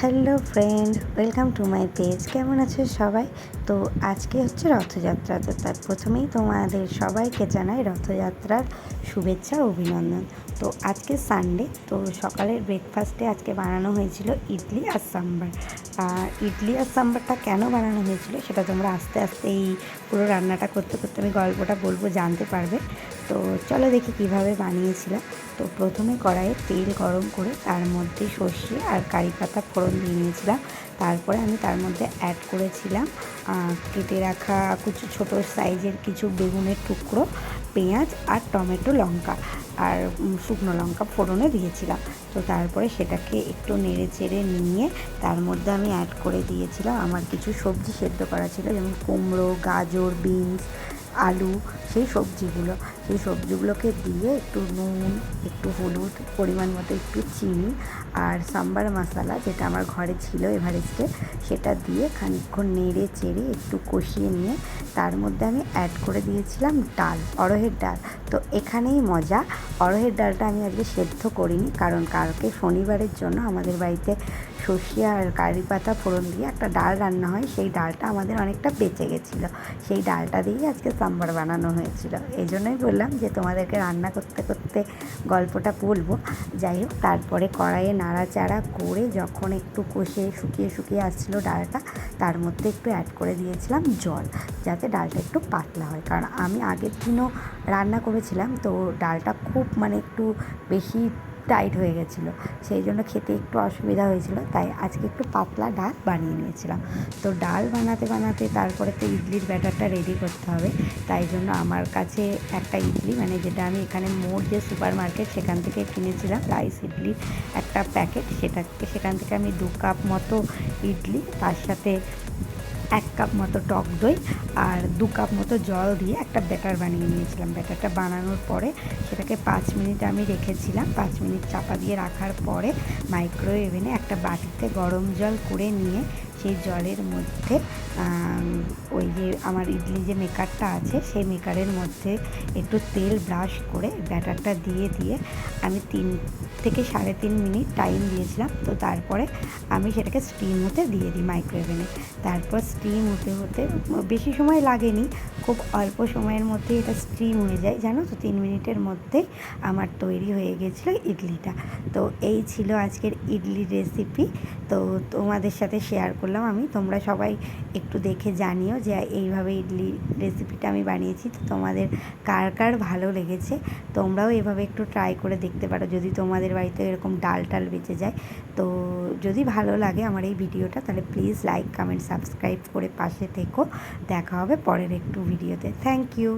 Hello friend welcome to my page. কেমন আছো সবাই? তো আজকে হচ্ছে রথযাত্রা। তো তার প্রথমেই তোমাদের সবাইকে জানাই রথযাত্রার শুভেচ্ছা অভিনন্দন। তো আজকে সানডে তো সকালের ব্রেকফাস্টে আজকে বানানো হয়েছিল ইডলি আর সাম্বার। আর ইডলি আর সাম্বারটা কেন বানানো হয়েছিল সেটা তোমরা আস্তে আস্তে এই পুরো রান্নাটা করতে করতে আমি গল্পটা বলব, জানতে পারবে। তো চলো দেখি কীভাবে বানিয়েছিলাম। তো প্রথমে কড়াইয়ে তেল গরম করে তার মধ্যে সর্ষে আর কারি পাতা ফোড়ন দিয়ে নিয়েছিলাম। তারপরে আমি তার মধ্যে অ্যাড করেছিলাম কেটে রাখা কিছু ছোটো সাইজের কিছু বেগুনের টুকরো, পেঁয়াজ আর টমেটো লঙ্কা আর শুকনো লঙ্কা ফোড়নে দিয়েছিলাম। তো তারপরে সেটাকে একটু নেড়ে চেড়ে নিয়ে তার মধ্যে আমি অ্যাড করে দিয়েছিলাম আমার কিছু সবজি সেদ্ধ করা ছিল, যেমন কুমড়ো, গাজর, বিনস, আলু, সেই সবজিগুলো। সেই সবজিগুলোকে দিয়ে একটু নুন, একটু হলুদ, পরিমাণ মতো একটু চিনি আর সাম্বার মশলা যেটা আমার ঘরে ছিল এভারেস্টে, সেটা দিয়ে খানিকক্ষণ নেড়ে চেড়ে একটু কষিয়ে নিয়ে তার মধ্যে আমি অ্যাড করে দিয়েছিলাম ডাল অরহের ডাল। তো এখানেই মজা। অরহের ডালটা আমি আজকে সেদ্ধ করিনি কারণ কালকে শনিবারের জন্য আমাদের বাড়িতে সর্ষে আর কারি পাতা ফোড়ন দিয়ে একটা ডাল রান্না হয়, সেই ডালটা আমাদের অনেকটা বেঁচে গেছিল। সেই ডালটা দিয়েই আজকে সাম্বার বানানো হয়েছিল। এই জন্যই বললাম যে তোমাদেরকে রান্না করতে করতে গল্পটা বলব। যাই হোক, তারপরে কড়াইয়ে নাড়াচাড়া করে যখন একটু কষে শুকিয়ে শুকিয়ে আসছিল ডালটা, তার মধ্যে একটু অ্যাড করে দিয়েছিলাম জল, যাতে ডালটা একটু পাতলা হয়। কারণ আমি আগের দিনও রান্না করেছিলাম, তো ডালটা খুব মানে একটু বেশি টাইট হয়ে গেছিল। সেই জন্য খেতে একটু অসুবিধা হয়েছিল, তাই আজকে একটু পাতলা ডাল বানিয়ে নিয়েছিলাম। তো ডাল বানাতে বানাতে তারপরে তো ইডলির ব্যাটারটা রেডি করতে হবে, তাই জন্য আমার কাছে একটা ইডলি মানে যেটা আমি এখানে মোড় যে সুপার মার্কেট সেখান থেকে কিনেছিলাম, রাইস ইডলির একটা প্যাকেট সেটাকে সেখান থেকে আমি দু কাপ মতো ইডলি, তার সাথে এক কাপ মতো টক দই আর দু কাপ মতো জল দিয়ে একটা ব্যাটার বানিয়ে নিয়েছিলাম। ব্যাটারটা বানানোর পরে সেটাকে পাঁচ মিনিট আমি রেখেছিলাম। পাঁচ মিনিট চাপা দিয়ে রাখার পরে মাইক্রোওয়েভেনে একটা বাটিতে গরম জল করে নিয়ে সেই জলের মধ্যে ওই যে আমার ইডলি যে মেকারটা আছে, সেই মেকারের মধ্যে একটু তেল ব্রাশ করে ব্যাটারটা দিয়ে দিয়ে আমি তিন থেকে সাড়ে তিন মিনিট টাইম দিয়েছিলাম। তো তারপরে আমি সেটাকে স্টিম হতে দিয়ে দিই মাইক্রোওয়েভেনে তারপর স্টিম হতে হতে বেশি সময় লাগেনি, খুব অল্প সময়ের মধ্যে এটা স্টিম হয়ে যায়। জানো তো, তিন মিনিটের মধ্যে আমার তৈরি হয়ে গেছিল ইডলিটা। তো এই ছিল আজকের ইডলি রেসিপি। তো তোমাদের সাথে শেয়ার করলাম আমি। তোমরা সবাই একটু দেখে জানিও যে এইভাবে ইডলি রেসিপিটা আমি বানিয়েছি। তো তোমাদের কার কার ভালো লেগেছে, তোমরাও এভাবে একটু ট্রাই করে দেখতে পারো। যদি তোমাদের বাড়িতে এরকম ডাল টাল বেঁচে যায়, তো যদি ভালো লাগে আমার এই ভিডিওটা, তাহলে প্লিজ লাইক কমেন্ট সাবস্ক্রাইব করে পাশে থেকো। দেখা হবে পরের একটু ভিডিওতে থ্যাংক ইউ